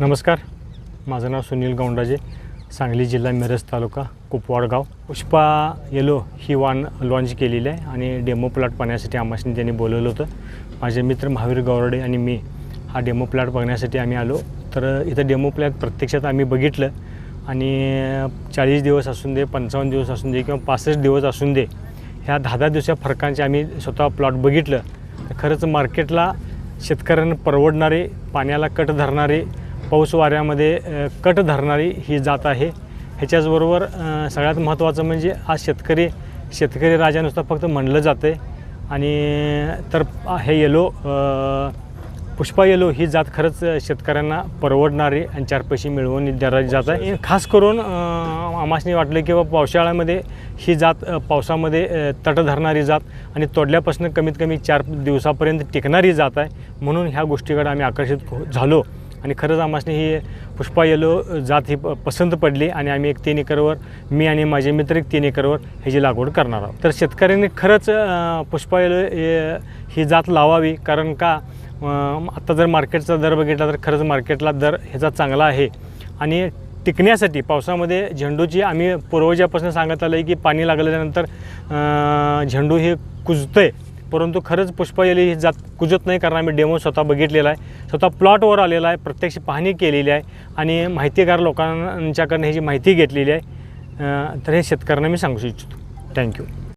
नमस्कार. माझं नाव सुनील गौंडाजे सांगली जिल्हा मिरज तालुका कुपवाड गाव. पुष्पा येलो ही वाण लॉन्च केलेली आहे आणि डेमो प्लॉट पाहण्यासाठी आम्हाला त्यांनी बोलवलं होतं. माझे मित्र महावीर गौरडे आणि मी हा डेमो प्लॉट बघण्यासाठी आम्ही आलो. तर इथं डेमो प्लॉट प्रत्यक्षात आम्ही बघितलं आणि चाळीस दिवस असून दे पंचावन्न दिवस असून दे किंवा पासष्ट दिवस असून दे ह्या दहा दहा दिवसा फरकांचे आम्ही स्वतः प्लॉट बघितलं. तर खरंच मार्केटला शेतकऱ्यांना परवडणारे पाण्याला कट धरणारे पाऊस वाऱ्यामध्ये कट धरणारी ही जात आहे. ह्याच्याचबरोबर सगळ्यात महत्त्वाचं म्हणजे आज शेतकरी शेतकरी राजा नुसतं फक्त म्हणलं जातं आहे आणि तर हे येलो पुष्पा येलो ही जात खरंच शेतकऱ्यांना परवडणारी आणि चार पैसे मिळवून देणारी जात आहे. खास करून आमासनी वाटलं की बाबा पावसाळ्यामध्ये ही जात पावसामध्ये तट धरणारी जात आणि तोडल्यापासून कमीत कमी चार दिवसापर्यंत टिकणारी जात आहे. म्हणून ह्या गोष्टीकडे आम्ही आकर्षित हो- झालो. आणि खरंच आम्हाला ही पुष्पा येलो जात ही प- पसंत पडली आणि आम्ही एक तीन एकरवर मी आणि माझे मित्र एक तीन एकरवर ह्याची लागवड करणार आहोत. तर शेतकऱ्यांनी खरंच पुष्पा येलो ही जात लावावी कारण का आत्ता जर मार्केटचा दर बघितला तर खरंच मार्केटला दर ह्याचा चांगला आहे. आणि टिकण्यासाठी पावसामध्ये झेंडूची आम्ही पूर्वजापासून सांगत आलं आहे की पाणी लागल्यानंतर झेंडू हे कुजतं आहे परंतु खरंच पुष्पायली ही जात कुजत नाही कारण आम्ही डेमो स्वतः बघितलेला आहे. स्वतः प्लॉटवर आलेला आहे प्रत्यक्ष पाहणी केलेली आहे आणि माहितीगार लोकांच्याकडनं ह्याची माहिती घेतलेली आहे तर हे शेतकऱ्यांना मी सांगू इच्छितो. थँक्यू